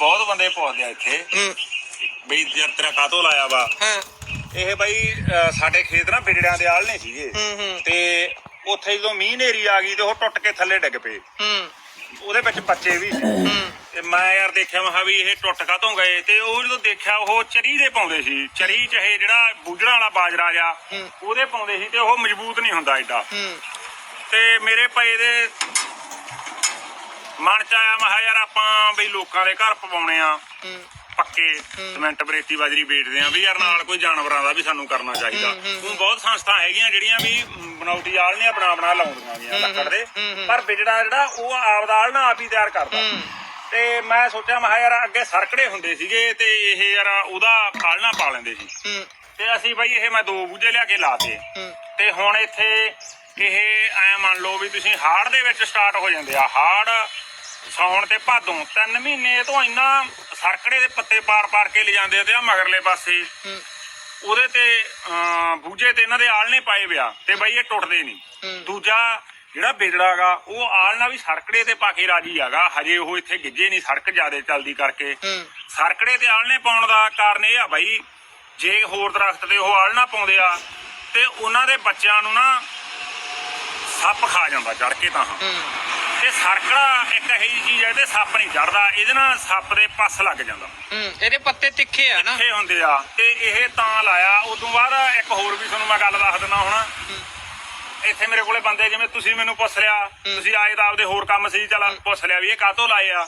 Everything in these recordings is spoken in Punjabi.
ਬਹੁਤ ਬੰਦੇ ਪੁੱਛਦੇ ਆ ਇੱਥੇ। ਹੂੰ। ਬਈ ਜਰ ਤੇਰਾ ਕਾਤੋਂ ਲਾਇਆ ਵਾ? ਹਾਂ। ਇਹ ਬਾਈ ਅਹ, ਸਾਡੇ ਖੇਤ ਨਾ ਬਿਜੜਿਆਂ ਦੇ ਆਲਣੇ ਸੀਗੇ। ਹੂੰ ਹੂੰ। ਤੇ ਉੱਥੇ ਜਦੋਂ ਮੀਂਹ ਨੇਰੀ ਆ ਗਈ ਤੇ ਉਹ ਟੁੱਟ ਕੇ ਥੱਲੇ ਡਿੱਗ ਪਏ। ਹੂੰ। ਉਹਦੇ ਵਿੱਚ ਬੱਚੇ ਵੀ ਸੀ। ਤੇ ਮੈਂ ਯਾਰ ਦੇਖਿਆ ਮੈਂ ਕਿਹਾ ਵੀ ਇਹ ਟੁੱਟ ਕਾਤੋਂ ਗਏ? ਤੇ ਉਹ ਜਦੋਂ ਦੇਖਿਆ ਉਹ ਚਰੀ ਦੇ ਪਾਉਂਦੇ ਸੀ। ਚਰੀ ਚਾਹੇ ਜਿਹੜਾ ਬੂਝਣਾ ਵਾਲਾ ਬਾਜਰਾ ਜਾ ਹੂੰ। ਉਹਦੇ ਪਾਉਂਦੇ ਸੀ ਤੇ ਉਹ ਮਜ਼ਬੂਤ ਨਹੀਂ ਹੁੰਦਾ ਐਡਾ ਹੂੰ। ਤੇ ਮੇਰੇ ਪਏ ਦੇ ਮਨ ਚ ਆਇਆ ਕਿਹਾ ਯਾਰ ਆਪਾਂ ਬਈ ਲੋਕਾਂ ਦੇ ਘਰ ਪਵਾਉਣੇ ਆ। ਪੱਕੇ ਸਿਮੈਂਟ ਬਰੇਤੀ ਬਾਜਰੀ ਵੇਚਦੇ ਆ ਵੀ ਯਾਰ ਨਾਲ ਕੋਈ ਜਾਨਵਰਾਂ ਦਾ ਵੀ ਸਾਨੂੰ ਕਰਨਾ ਚਾਹੀਦਾ। ਹੁਣ ਬਹੁਤ ਸੰਸਥਾ ਹੈਗੀਆਂ ਜਿਹੜੀਆਂ ਵੀ ਬਣਾਉਟੀ ਆਲਣੀਆਂ ਬਣਾ ਬਣਾ ਲਾਉਂਦੀਆਂ ਗੀਆਂ ਲੱਕੜ ਦੇ। ਪਰ ਵਿਜੜਾ ਜਿਹੜਾ ਉਹ ਆਪ ਦਾ ਆਲਣਾ ਆਪ ਹੀ ਤਿਆਰ ਕਰਦਾ। ਤੇ ਮੈਂ ਸੋਚਿਆ ਮੈਂ ਯਾਰ ਅੱਗੇ ਸਰਕੜੇ ਹੁੰਦੇ ਸੀਗੇ ਤੇ ਇਹ ਯਾਰ ਉਹਦਾ ਆਲਣਾ ਪਾ ਲੈਂਦੇ ਸੀ। ਤੇ ਅਸੀਂ ਬਈ ਇਹ ਮੈਂ ਦੋ ਬੂਝੇ ਲਿਆ ਕੇ ਲਾਤੇ। ਤੇ ਹੁਣ ਇੱਥੇ ਇਹ ਐ ਮੰਨ ਲਓ ਵੀ ਤੁਸੀਂ ਹਾੜ ਦੇ ਵਿੱਚ ਸਟਾਰਟ ਹੋ ਜਾਂਦੇ ਆ। ਹਾੜ ਸੌਣ ਤੇ ਭਾਦੋਂ ਤਿੰਨ ਮਹੀਨੇ ਤੋਂ ਇੰਨਾ ਸਰਕੜੇ ਦੇ ਪੱਤੇ ਪਾਰ-ਪਾਰ ਕੇ ਲੈ ਜਾਂਦੇ ਆ ਤੇ ਆ ਮਗਰਲੇ ਪਾਸੇ। ਉਹਦੇ ਤੇ ਅਮ, ਬੂਝੇ ਤੇ ਇਹਨਾਂ ਦੇ ਆਲਣੇ ਪਾਏ ਵਿਆ ਤੇ ਬਈ ਇਹ ਟੁੱਟਦੇ ਨਹੀਂ। ਦੂਜਾ ਜਿਹੜਾ ਬਿਜੜਾਗਾ ਉਹ ਆਲਣਾ ਵੀ ਸਰਕੜੇ ਤੇ ਪਾ ਕੇ ਰਾਜੀ ਹੈਗਾ। ਹਜੇ ਉਹ ਇੱਥੇ ਗਿੱਜੇ ਨਹੀਂ ਸੜਕ ਜ਼ਿਆਦੇ ਚੱਲਦੀ ਕਰਕੇ। ਸਰਕੜੇ ਤੇ ਆਲਣੇ ਪਾਉਣ ਦਾ ਕਾਰਨ ਇਹ ਆ ਬਾਈ ਜੇ ਹੋਰ ਦਰਖਤ ਤੇ ਉਹ ਆਲਣਾ ਪਾਉਂਦੇ ਆ ਤੇ ਉਹਨਾਂ ਦੇ ਬੱਚਿਆਂ ਨੂੰ ਨਾ ਸੱਪ ਖਾ ਜਾਂਦਾ ਚੜ ਕੇ ਤਾਂ। ਹੂੰ। ਤੇ ਸਰਕੜਾ ਇੱਕ ਇਹੀ ਜਿਹੀ ਚੀਜ਼ ਹੈ ਤੇ ਸੱਪ ਨਹੀਂ ਚੜਦਾ ਇਹਦੇ ਨਾਲ ਸੱਪ ਦੇ ਪੱਸ ਲੱਗ ਜਾਂਦਾ। ਹੂੰ ਇਹਦੇ ਪੱਤੇ ਤਿੱਖੇ ਆ ਨਾ। ਇੱਥੇ ਹੁੰਦੇ ਆ ਤੇ ਇਹ ਤਾਂ ਲਾਇਆ ਉਦੋਂ ਬਾਅਦ ਇੱਕ ਹੋਰ ਵੀ ਤੁਹਾਨੂੰ ਮੈਂ ਗੱਲ ਦੱਸ ਦਿੰਦਾ ਹੁਣ। ਇੱਥੇ ਮੇਰੇ ਕੋਲੇ ਬੰਦੇ ਜਿਵੇਂ ਤੁਸੀਂ ਮੈਨੂੰ ਪੁੱਛ ਲਿਆ ਤੁਸੀਂ ਆਏ ਤਾਂ ਆਪਦੇ ਹੋਰ ਕੰਮ ਸੀ ਚਲ ਪੁੱਛ ਲਿਆ ਵੀ ਇਹ ਕਾਹਤੋਂ ਲਾਏ ਆ।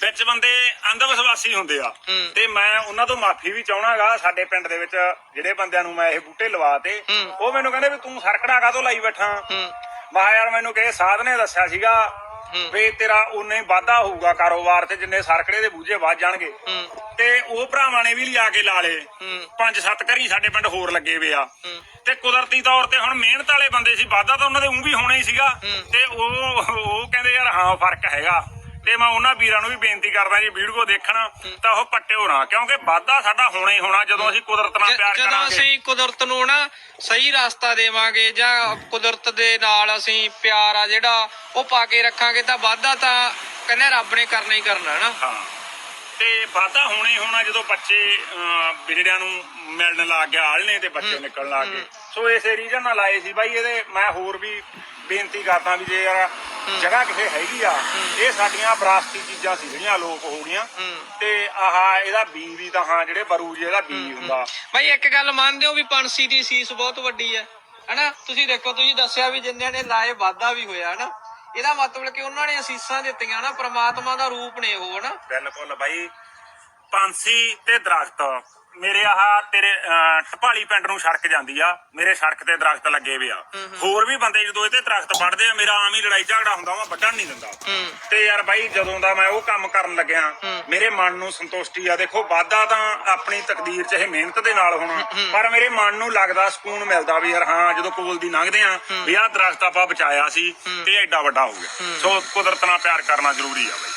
ਵਿੱਚ ਬੰਦੇ ਅੰਧ ਵਿਸ਼ਵਾਸੀ ਹੁੰਦੇ ਆ। ਤੇ ਮੈਂ ਉਹਨਾਂ ਤੋਂ ਮਾਫੀ ਵੀ ਚਾਹਣਾਗਾ ਸਾਡੇ ਪਿੰਡ ਦੇ ਵਿੱਚ ਜਿਹੜੇ ਬੰਦਿਆਂ ਨੂੰ ਮੈਂ ਇਹ ਬੂਟੇ ਲਵਾ ਤੇ ਹੂੰ। ਉਹ ਮੈਨੂੰ ਕਹਿੰਦੇ ਵੀ ਤੂੰ ਸਰਕੜਾ ਕਾਹਤੋਂ ਲਾਈ ਬੈਠਾ? ਹੂੰ। ਮੈਂ ਕਿਹਾ ਯਾਰ ਮੈਨੂੰ ਕਿਸੇ ਸਾਧ ਨੇ ਦੱਸਿਆ ਸੀਗਾ। ਵੀ ਤੇਰਾ ਉਨੇ ਵਾਧਾ ਹੋਊਗਾ ਕਾਰੋਬਾਰ ਤੇ ਜਿੰਨੇ ਸਰਕੜੇ ਦੇ ਬੂਝੇ ਵੱਧ ਜਾਣਗੇ। ਤੇ ਉਹ ਭਰਾਵਾਂ ਨੇ ਵੀ ਲਿਆ ਕੇ ਲਾ ਲਏ। ਪੰਜ ਸੱਤ ਘਰੀ ਸਾਡੇ ਪਿੰਡ ਹੋਰ ਲੱਗੇ ਵੇ ਆ। ਤੇ ਕੁਦਰਤੀ ਤੌਰ ਤੇ ਹੁਣ ਮਿਹਨਤ ਵਾਲੇ ਬੰਦੇ ਸੀ ਵਾਧਾ ਤਾਂ ਉਹਨਾਂ ਦੇ ਉਂ ਵੀ ਹੋਣਾ ਹੀ ਸੀਗਾ। ਤੇ ਉਹ ਉਹ ਕਹਿੰਦੇ ਯਾਰ ਹਾਂ ਫ਼ਰਕ ਹੈਗਾ। ਤੇ ਮੈਂ ਉਹਨਾਂ ਵੀਰਾਂ ਨੂੰ ਵੀ ਬੇਨਤੀ ਕਰਦਾ ਜੀ ਵੀਡੀਓ ਦੇਖਣ ਤਾਂ ਉਹ ਪੱਟਿਓ ਨਾ ਕਿਉਂਕਿ ਵਾਧਾ ਸਾਡਾ ਹੋਣਾ ਹੀ ਹੋਣਾ ਜਦੋਂ ਅਸੀਂ ਕੁਦਰਤ ਨਾਲ ਪਿਆਰ ਜਦੋਂ ਕਰਾਂਗੇ। ਅਸੀਂ ਕੁਦਰਤ ਨੂੰ ਨਾ ਸਹੀ ਰਸਤਾ ਦੇਵਾਂਗੇ ਜਾਂ ਕੁਦਰਤ ਦੇ ਨਾਲ ਅਸੀਂ ਪਿਆਰ ਆ ਜਿਹੜਾ ਉਹ ਪਾ ਕੇ ਰੱਖਾਂਗੇ ਤਾਂ ਵਾਧਾ ਤਾਂ ਕਹਿੰਦੇ ਰੱਬ ਨੇ ਕਰਨਾ ਹੀ ਕਰਨਾ ਨਾ ਹਾਂ। ਤੇ ਵਾਧਾ ਹੋਣਾ ਹੀ ਹੋਣਾ ਜਦੋਂ ਬੱਚੇ ਬਿਰੜਿਆਂ ਨੂੰ ਮਿਲਣ ਲੱਗ ਗਿਆ ਆਲਣੇ ਤੇ ਬੱਚੇ ਨਿਕਲਣ ਲੱਗ ਗਏ। ਸੋ ਇਸੇ ਰੀਜਨ ਨਾਲ ਆਏ ਸੀ ਬਾਈ ਇਹਦੇ ਮੈਂ ਹੋਰ ਵੀ ਬੇਨਤੀ ਕਰਦਾ ਵੀ ਜੇ ਯਾਰ ਜਗ੍ਹਾ ਕਿਸੇ ਹੈਗੀ ਆ। ਇਹ ਸਾਡੀਆਂ ਵਿਰਾਸਤੀ ਚੀਜ਼ਾਂ ਸੀ ਜਿਹੜੀਆਂ ਲੋਕ ਹੋ। ਗਈਆਂ। ਤੇ ਆਹ ਇਹਦਾ ਬੀ ਵੀ ਤਾਂ ਹਾਂ ਜਿਹੜੇ ਬਰੂ ਜੀ ਇਹਦਾ ਬੀ ਹੁੰਦਾ। ਭਾਈ ਇੱਕ ਗੱਲ ਮੰਨਦੇ ਹੋ ਵੀ ਪੰਛੀ ਦੀ ਸੀਸ ਬਹੁਤ ਵੱਡੀ ਹੈ ਹਨਾ? ਤੁਸੀਂ ਦੇਖੋ ਤੁਸੀਂ ਦੱਸਿਆ ਵੀ ਜਿੰਨਿਆਂ ਨੇ ਲਾਏ ਵਾਧਾ ਵੀ ਹੋਇਆ ਹਨਾ? ਇਹਦਾ ਮਤਲਬ ਕਿ ਉਹਨਾਂ ਨੇ ਅਸੀਸਾਂ ਦਿੱਤੀਆਂ ਨਾ ਪ੍ਰਮਾਤਮਾ ਦਾ ਰੂਪ ਨੇ ਉਹ ਹਨਾ? ਬਿਲਕੁਲ ਬਾਈ। ਪੰਛੀ ਤੇ ਦਰਖਤ। ਮੇਰੇ ਆਹ ਤੇਰੇ ਟਪਾਲੀ ਪਿੰਡ ਨੂੰ ਸੜਕ ਜਾਂਦੀ ਆ। ਮੇਰੇ ਸੜਕ ਤੇ ਦਰਖਤ ਲੱਗੇ ਵੇ ਆ। ਹੋਰ ਵੀ ਬੰਦੇ ਜਦੋਂ ਇਹ ਤੇ ਦਰਖਤ ਵੱਢਦੇ ਆ ਮੇਰਾ ਆਮ ਹੀ ਲੜਾਈ ਝਗੜਾ ਹੁੰਦਾ ਵਾ ਵੱਢਣ ਨਹੀਂ ਦਿੰਦਾ। ਤੇ ਯਾਰ ਬਾਈ ਜਦੋਂ ਦਾ ਮੈਂ ਉਹ ਕੰਮ ਕਰਨ ਲੱਗਿਆ ਮੇਰੇ ਮਨ ਨੂੰ ਸੰਤੁਸ਼ਟੀ ਆ। ਦੇਖੋ ਵਾਧਾ ਤਾਂ ਆਪਣੀ ਤਕਦੀਰ ਚ ਇਹ ਮਿਹਨਤ ਦੇ ਨਾਲ ਹੋਣਾ ਪਰ ਮੇਰੇ ਮਨ ਨੂੰ ਲੱਗਦਾ ਸਕੂਨ ਮਿਲਦਾ ਵੀ ਯਾਰ ਹਾਂ ਜਦੋਂ ਕੋਲ ਦੀ ਲੰਘਦੇ ਆ ਵੀ ਆਹ ਦਰਖਤ ਆਪਾਂ ਬਚਾਇਆ ਸੀ ਤੇ ਐਡਾ ਵੱਡਾ ਹੋ ਗਿਆ। ਸੋ ਕੁਦਰਤ ਨਾਲ ਪਿਆਰ ਕਰਨਾ ਜ਼ਰੂਰੀ ਆ ਬਾਈ।